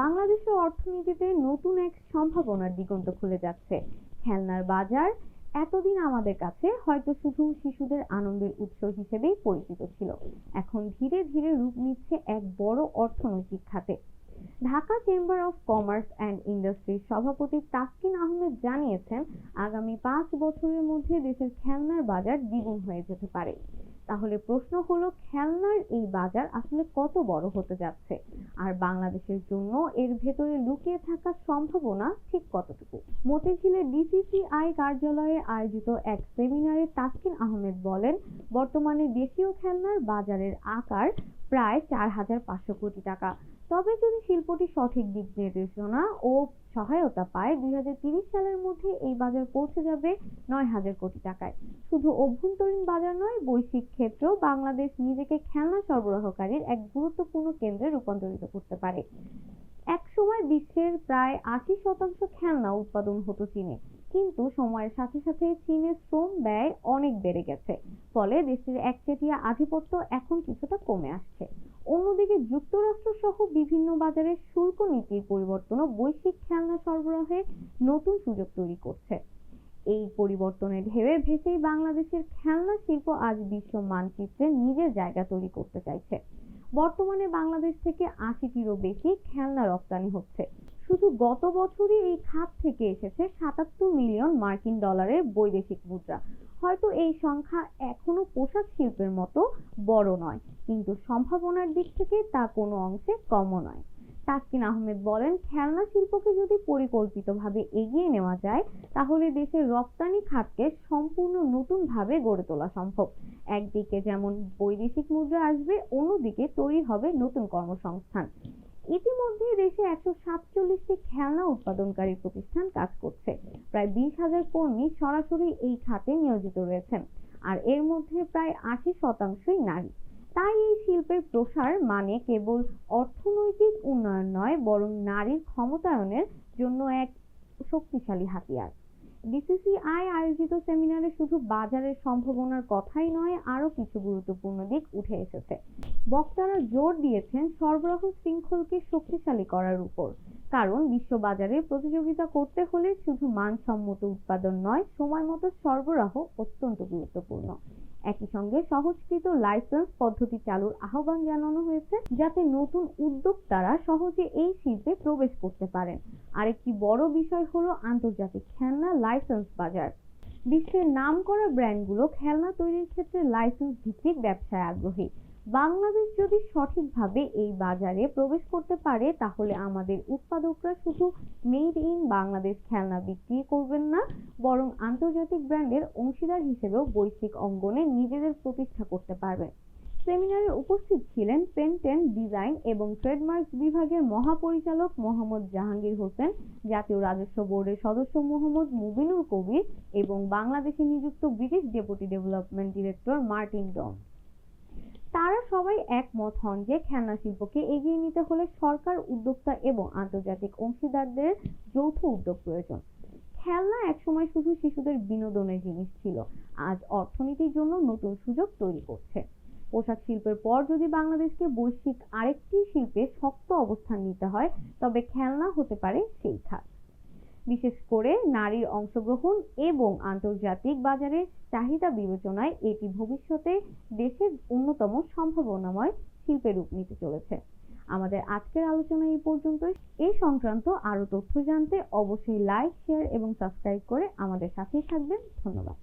বাংলাদেশের অর্থনীতিতে নতুন এক সম্ভাবনার দিগন্ত খুলে যাচ্ছে। খেলনার বাজার এতদিন আমাদের কাছে হয়তো শুধু শিশুদের আনন্দের উৎস হিসেবেই পরিচিত ছিল। এখন ধীরে ধীরে রূপ নিচ্ছে এক বড় অর্থনৈতিক খাতে। Dhaka chamber of commerce and ইন্ডাস্ট্রির সভাপতি তাসকিন আহমেদ জানিয়েছেন, আগামী পাঁচ বছরের মধ্যে দেশের খেলনার বাজার দ্বিগুণ হয়ে যেতে পারে। তাহলে প্রশ্ন হলো, খেলনার এই বাজার আসলে কত বড় হতে যাচ্ছে? আর বাংলাদেশের জন্য এর ভেতরে লুকিয়ে থাকা সম্ভাবনা ঠিক কতটুকু? মতিঝিলে ডিসিসিআই কার্যালয়ে আয়োজিত এক সেমিনারে তাসকিন আহমেদ বলেন, বর্তমানে দেশীয় খেলনার বাজারের আকার প্রায় চার হাজার পাঁচশো কোটি টাকা। তবে যদি শিল্পটি সঠিক দিক নির্দেশনা ও সহায়তা পায়, দুই হাজার তিরিশ সালের মধ্যে এই বাজার পৌঁছে যাবে নয় হাজার কোটি টাকায়। শুধু অভ্যন্তরীণ বাজার নয়, বৈশ্বিক ক্ষেত্রেও বাংলাদেশ নিজেকে খেলনা সরবরাহকারীর এক গুরুত্বপূর্ণ কেন্দ্রে রূপান্তরিত করতে পারে। একসময় বিশ্বের প্রায় আশি শতাংশ খেলনা উৎপাদন হতো চীনে। কিন্তু সময়ের সাথে সাথে চীনের শ্রম ব্যয় অনেক বেড়ে গেছে। ফলে দেশটির একচেটিয়া আধিপত্য এখন কিছুটা কমে আসছে। অন্যদিকে যুক্তরাষ্ট্র সহ বিভিন্ন বাজারে শুল্ক নীতির পরিবর্তনও বৈশ্বিক খেলনা সরবরাহে নতুন সুযোগ তৈরি করছে। এই পরিবর্তনের ঢেউয়ে ভেসেই বাংলাদেশের খেলনা শিল্প আজ বিশ্ব মানচিত্রে নিজের জায়গা তৈরি করতে চাইছে। বর্তমানে বাংলাদেশ থেকে আশিটিরও বেশি খেলনা রপ্তানি হচ্ছে। শুধু গত বছরই এই খাত থেকে এসেছে সাতাত্তর মিলিয়ন মার্কিন ডলারের বৈদেশিক মুদ্রা। হয়তো এই সংখ্যা এখনও পোশাক শিল্পের মতো বড় নয়, কিন্তু সম্ভাবনার দিক থেকে তা কোনো অংশে কমও নয়। তাসকিন আহমেদ বলেন, খেলনা শিল্পকে যদি পরিকল্পিতভাবে এগিয়ে নেওয়া যায়, তাহলে দেশের রপ্তানি খাতকে সম্পূর্ণ নতুনভাবে গড়ে তোলা সম্ভব। একদিকে যেমন বৈদেশিক মুদ্রা আসবে, অন্যদিকে তৈরি হবে নতুন কর্মসংস্থান। ইতিমধ্যে দেশে একশো সাতচল্লিশটি খেলনা উৎপাদনকারী প্রতিষ্ঠান কাজ করছে। প্রায় বিশ হাজার কর্মী সরাসরি এই খাতে নিয়োজিত রয়েছেন, আর এর মধ্যে প্রায় আশি শতাংশই নারী। তাই এই শিল্পের প্রসার মানে কেবল অর্থনৈতিক উন্নয়ন নয়, বরং নারীর ক্ষমতায়নের জন্য এক শক্তিশালী হাতিয়ার। বিসিসিআই আয়োজিত সেমিনারে শুধু বাজারের সম্ভাবনার কথাই নয়, আরও কিছু গুরুত্বপূর্ণ দিক উঠে এসেছে। বক্তারা জোর দিয়েছেন সরবরাহ শৃঙ্খলকে শক্তিশালী করার উপর। কারণ বিশ্ববাজারে প্রতিযোগিতা করতে হলে শুধু মানসম্মত উৎপাদন নয় সময় মতো সরবরাহ অত্যন্ত গুরুত্বপূর্ণ। একই সঙ্গে সহজকৃত লাইসেন্স পদ্ধতি চালুর আহ্বান জানানো হয়েছে, যাতে নতুন উদ্যোক্তারা সহজে এই শিল্পে প্রবেশ করতে পারেন। আরেকটি বড় বিষয় হলো আন্তর্জাতিক খেলনা লাইসেন্স বাজার। বিশ্বের নাম নামকরা ব্র্যান্ডগুলো খেলনা তৈরির ক্ষেত্রে লাইসেন্স ভিত্তিক ব্যবসায় আগ্রহী। বাংলাদেশ যদি সঠিকভাবে এই বাজারে প্রবেশ করতে পারে, তাহলে আমাদের উৎপাদকরা শুধু মেড ইন বাংলাদেশ খেলনা বিক্রি করবেন না, বরং আন্তর্জাতিক ব্র্যান্ডের অংশীদার হিসেবেও বৈশ্বিক অঙ্গনে নিজেদের প্রতিষ্ঠা করতে পারবেন। সেমিনারে উপস্থিত ছিলেন পেন্টেন ডিজাইন এবং ট্রেডমার্ক বিভাগের মহাপরিচালক মোহাম্মদ জাহাঙ্গীর হোসেন, জাতীয় রাজস্ব বোর্ডের সদস্য মোহাম্মদ মুবিনুল কবির এবং বাংলাদেশে নিযুক্ত British deputy development director Martin Dawn. তারা সবাই একমত হন যে খেলনা শিল্পকে এগিয়ে নিতে হলে সরকার, উদ্যোক্তা এবং আন্তর্জাতিক অংশীদারদের যৌথ উদ্যোগ প্রয়োজন। খেলনা একসময় শুধু শিশুদের বিনোদনের জিনিস ছিল, আজ অর্থনীতির জন্য নতুন সুযোগ তৈরি করছে। পোশাক শিল্পের পর যদি বাংলাদেশকে বৈশ্বিক আরেকটি শিল্পে শক্ত অবস্থান নিতে হয়, তবে খেলনা হতে পারে সেই খাত। বিশেষ করে নারীর অংশগ্রহণ এবং আন্তর্জাতিক বাজারে চাহিদা বিবেচনায় এটি ভবিষ্যতে দেশের অন্যতম সম্ভাবনাময় শিল্পে রূপ নিতে চলেছে। আমাদের আজকের আলোচনা এই পর্যন্তই। এই সংক্রান্ত আরও তথ্য জানতে অবশ্যই লাইক শেয়ার এবং সাবস্ক্রাইব করে আমাদের সাথেই থাকবেন। ধন্যবাদ।